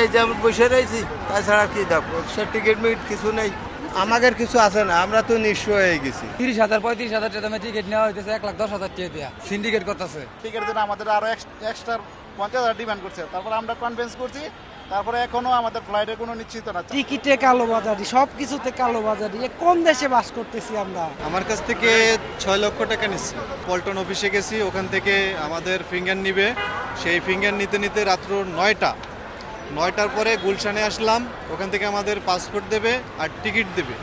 এই যে আমি বসে রয়েছি তাছাড়া কি দেখো সে টিকিট মিট কিছু নেই। আমাদের কিছু আছে না আমরা তো নিঃস্ব হয়ে গেছি। তিরিশ হাজার পঁয়ত্রিশ হাজার টাকা দামে টিকিট নেওয়া হইতেছে এক লাখ দশ হাজার টাকা দেওয়া সিন্ডিকেট করতেছে। টিকিটের জন্য আমাদের আরও এক্সট্রা পঞ্চাশ হাজার ডিমান্ড করছে। তারপরে আমরা কনভিন্স করছি তারপরে এখনও আমাদের ফ্লাইটের কোনো নিশ্চিত না। টিকিটে কালোবাজারি সব কিছুতে কালোবাজারি এ কোন দেশে বাস করতেছি আমরা? আমার কাছ থেকে ছয় লক্ষ টাকা নিচ্ছি। পল্টন অফিসে গেছি ওখান থেকে আমাদের ফিঙ্গার নিবে। সেই ফিঙ্গার নিতে নিতে রাত্র নয়টা নয়টার পরে গুলশানে আসলাম, ওখান থেকে আমাদের পাসপোর্ট দেবে আর টিকিট দেবে।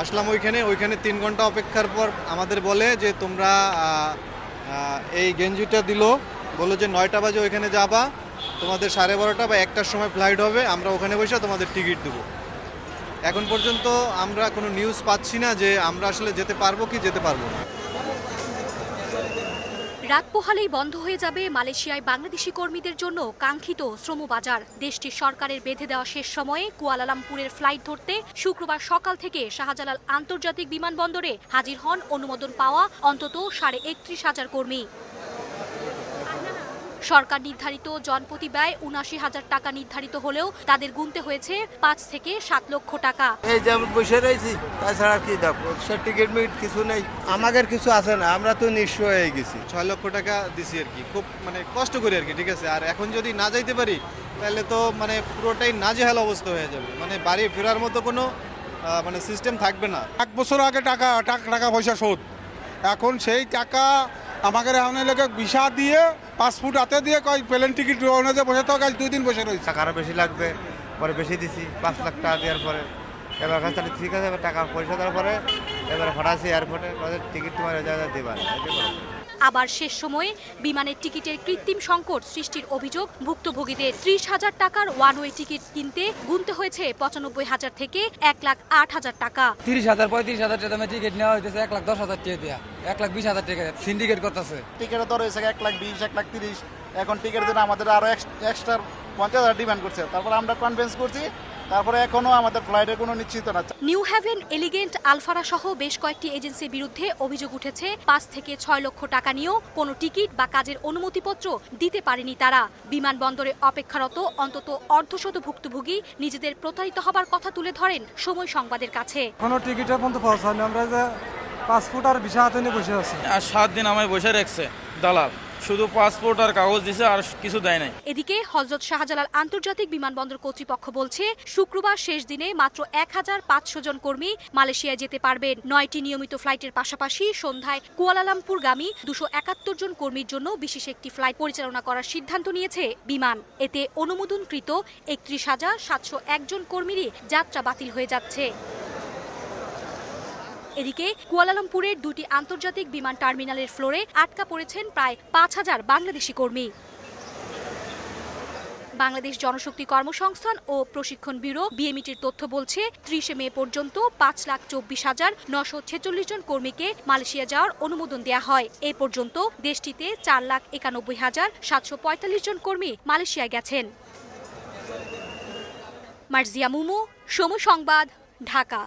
আসলাম ওইখানে ওইখানে তিন ঘণ্টা অপেক্ষার পর আমাদের বলে যে তোমরা এই গেঞ্জিটা দিল, বলল যে নয়টা বাজে ওইখানে যাবা, তোমাদের সাড়ে বারোটা বা একটার সময় ফ্লাইট হবে, আমরা ওখানে বসে তোমাদের টিকিট দেবো। এখন পর্যন্ত আমরা কোনো নিউজ পাচ্ছি না যে আমরা আসলে যেতে পারব কি যেতে পারব না। রাত পোহালেই বন্ধ হয়ে যাবে মালয়েশিয়ায় বাংলাদেশি কর্মীদের জন্য কাঙ্ক্ষিত শ্রমবাজার। দেশটির সরকারের বেঁধে দেওয়া শেষ সময়ে কুয়ালালামপুরের ফ্লাইট ধরতে শুক্রবার সকাল থেকে শাহজালাল আন্তর্জাতিক বিমানবন্দরে হাজির হন অনুমোদন পাওয়া অন্তত সাড়ে একত্রিশ হাজার কর্মী। সরকার নির্ধারিত জনপ্রতি ব্যয় উনাশি হাজার টাকা নির্ধারিত হলেও তাদের গুনতে হয়েছে পাঁচ থেকে সাত লক্ষ টাকা। এই যে আমি বসে রয়েছি তাছাড়া কি দেখো সে টিকিট মিট কিছু নেই। আমাদের কিছু আছে না আমরা তো নিঃস্ব হয়ে গেছি। ছয় লক্ষ টাকা দিছি আর কি খুব মানে কষ্ট করি আর কি ঠিক আছে? আর এখন যদি না যাইতে পারি তাহলে তো মানে পুরোটাই নাজেহাল অবস্থা হয়ে যাবে। মানে বাড়ি ফেরার মতো কোনো মানে সিস্টেম থাকবে না। এক বছর আগে টাকা টাকা টাকা পয়সা শোধ। এখন সেই টাকা আমাকে এখন লোকে ভিসা দিয়ে, পাসপোর্ট হাতে দিয়ে কয় প্লেন টিকিট ওনাদের বসে তো আজ দুই দিন বসে রয়েছে টাকা আরও বেশি লাগবে, পরে বেশি দিছি, পাঁচ লাখ টাকা দেওয়ার পরে এবার কাছে তাহলে ঠিক আছে, এবার টাকা পয়সা দেওয়ার পরে, এবার হঠাৎ এয়ারপোর্টে টিকিট তোমার যা যা দেবার। আবার শেষ সময়ে বিমানের টিকিটের কৃত্রিম সংকট সৃষ্টির অভিযোগ ভুক্তভোগীদের ত্রিশ হাজার টাকার ওয়ান ওয়ে টিকিট কিনতে গুনতে হয়েছে পঁচানব্বই হাজার থেকে এক লাখ আট হাজার টাকা। তিরিশ হাজার পঁয়ত্রিশ হাজার টাকা দামে টিকিট নেওয়া হইতেছে এক লাখ দশ হাজার টাকা দেওয়া এক লাখ বিশ হাজার টাকা সিন্ডিকেট করতেছে। টিকিটের দর হয়েছে এক লাখ বিশ এক লাখ তিরিশ। এখন টিকিটের জন্য আমাদের আরও এক্সট্রা পঞ্চাশ হাজার ডিমান্ড করছে। তারপরে আমরা কনভিন্স করছি তারপরে এখনও আমাদের ফ্লাইটের কোনো নিশ্চিত না। নিউ হ্যাভেন এলিগেন্ট আলফারা সহ বেশ কয়েকটি এজেন্সির বিরুদ্ধে অভিযোগ উঠেছে পাঁচ থেকে ছয় লক্ষ টাকা নিয়েও কোনো টিকিট বা কাজের অনুমতিপত্র দিতে পারেনি তারা। বিমানবন্দরে অপেক্ষারত অন্তত অর্ধশত ভুক্তভোগী নিজেদের প্রতারিত হবার কথা তুলে ধরেন সময় সংবাদের কাছে। কোনো টিকিট পর্যন্ত পৌঁছায়নি আমরা যে পাসপোর্ট আর ভিসা হাতে নিয়ে বসে আছি। আর সাত দিন আমায় বসে রাখছে দালাল। শুধু পাসপোর্ট আর কাগজ দিছে, আর কিছু দেয় নাই। এদিকে হজরত শাহজালাল আন্তর্জাতিক বিমানবন্দর কর্তৃপক্ষ বলছে, শুক্রবার শেষ দিনে মাত্র এক হাজার পাঁচশো জন কর্মী মালয়েশিয়ায় যেতে পারবেন। নয়টি নিয়মিত ফ্লাইটের পাশাপাশি সন্ধ্যায় কুয়ালালামপুরগামী দুশো একাত্তর জন কর্মীর জন্য বিশেষ একটি ফ্লাইট পরিচালনা করার সিদ্ধান্ত নিয়েছে বিমান। এতে অনুমোদনকৃত একত্রিশ হাজার সাতশো একজন কর্মীরই যাত্রা বাতিল হয়ে যাচ্ছে। এদিকে কুয়ালালামপুরের দুটি আন্তর্জাতিক বিমান টার্মিনালের ফ্লোরে আটকা পড়েছেন প্রায় পাঁচ হাজার বাংলাদেশি কর্মী। বাংলাদেশ জনশক্তি কর্মসংস্থান ও প্রশিক্ষণ ব্যুরো বিএমইটির তথ্য বলছে, ত্রিশে মে পর্যন্ত পাঁচ লাখ চব্বিশ হাজার নশো ছেচল্লিশ জন কর্মীকে মালয়েশিয়া যাওয়ার অনুমোদন দেওয়া হয়। এ পর্যন্ত দেশটিতে চার লাখ একানব্বই হাজার সাতশো পঁয়তাল্লিশ জন কর্মী মালয়েশিয়া গেছেন। মার্জিয়া মুমু, সময় সংবাদ, ঢাকা।